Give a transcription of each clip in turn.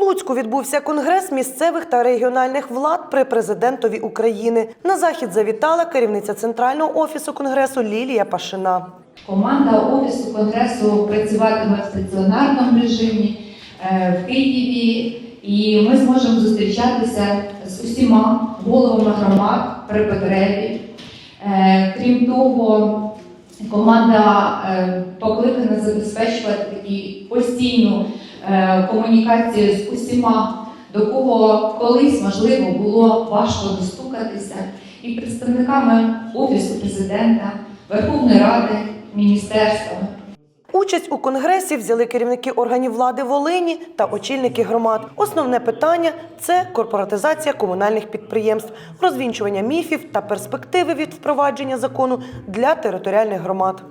Луцьку відбувся конгрес місцевих та регіональних влад при президентові України. На захід завітала керівниця центрального офісу конгресу Лілія Пашина. Команда офісу конгресу працюватиме в стаціонарному режимі е, в Києві, і ми зможемо зустрічатися з усіма головами громад при потребі. Е, Крім того, команда е, покликана забезпечувати такі постійну комунікацію з усіма, до кого колись можливо було важко достукатися, і представниками офісу президента, Верховної Ради, міністерствами. Участь у конгресі взяли керівники органів влади Волині та очільники громад. Основне питання це корпоратизація комунальних підприємств, розвінчування міфів та перспективи від впровадження закону для територіальних громад.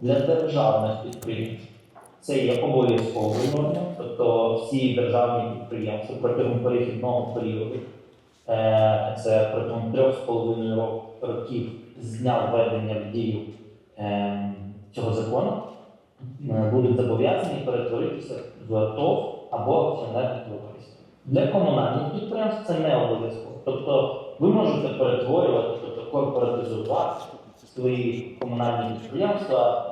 для державних підприємств. Це є обов'язковою нормою, тобто всі державні підприємства протягом перехідного періоду, е, це протягом трьох з половиною рок- років з дня введення в дію е, цього закону, е, будуть зобов'язані перетворитися в ТОВ або акціонерне товариство. Для комунальних підприємств це не обов'язково. Тобто ви можете перетворювати, тобто корпоратизувати свої комунальні підприємства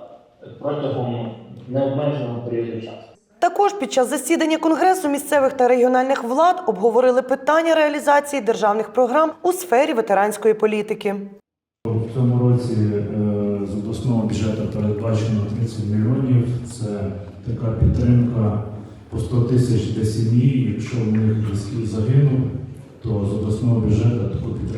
протягом необмеженого періоду часу. Також під час засідання конгресу місцевих та регіональних влад обговорили питання реалізації державних програм у сфері ветеранської політики. В цьому році е, з обласного бюджету передбачено 30 мільйонів. Це така підтримка по 100 тисяч для сім'ї. Якщо в них загинув, то з обласного бюджету таку підтримку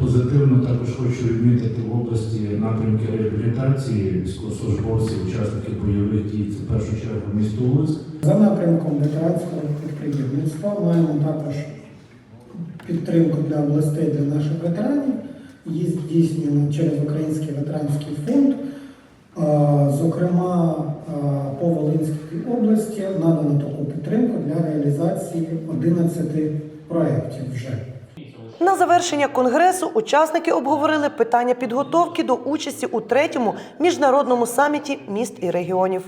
позитивно також хочу відмітити в області напрямки реабілітації військовослужбовців, учасників бойових дій. Це в першу чергу місто Луцьк. За напрямком ветеранського підприємництва маємо також підтримку для областей для наших ветеранів. Її здійснюємо через Український ветеранський фонд. Зокрема, по Волинській області надано таку підтримку для реалізації 11 проєктів вже. На завершення конгресу учасники обговорили питання підготовки до участі у третьому міжнародному саміті міст і регіонів.